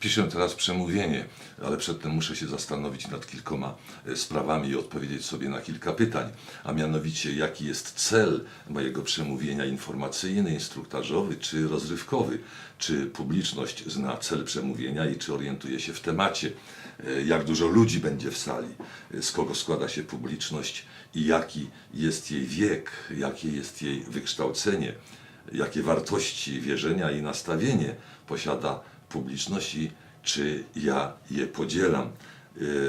Piszę teraz przemówienie, ale przedtem muszę się zastanowić nad kilkoma e, sprawami i odpowiedzieć sobie na kilka pytań, a mianowicie jaki jest cel mojego przemówienia informacyjny, instruktażowy czy rozrywkowy, czy publiczność zna cel przemówienia i czy orientuje się w temacie, e, jak dużo ludzi będzie w sali, e, z kogo składa się publiczność? I jaki jest jej wiek, jakie jest jej wykształcenie, jakie wartości wierzenia i nastawienie posiada publiczność i czy ja je podzielam.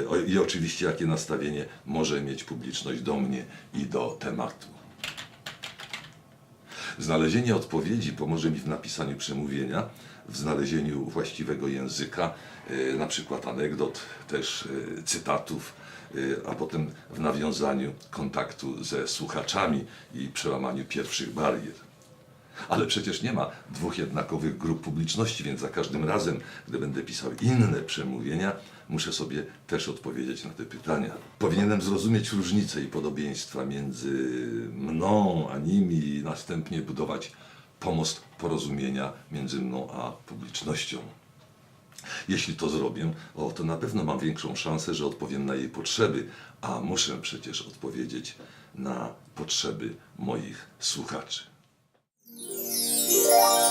O- I oczywiście jakie nastawienie może mieć publiczność do mnie i do tematu. Znalezienie odpowiedzi pomoże mi w napisaniu przemówienia, w znalezieniu właściwego języka, yy, na przykład anegdot, też yy, cytatów, a potem w nawiązaniu kontaktu ze słuchaczami i przełamaniu pierwszych barier. Ale przecież nie ma dwóch jednakowych grup publiczności, więc za każdym razem, gdy będę pisał inne przemówienia, muszę sobie też odpowiedzieć na te pytania. Powinienem zrozumieć różnice i podobieństwa między mną a nimi i następnie budować pomost porozumienia między mną a publicznością. Jeśli to zrobię, o, to na pewno mam większą szansę, że odpowiem na jej potrzeby, a muszę przecież odpowiedzieć na potrzeby moich słuchaczy. Música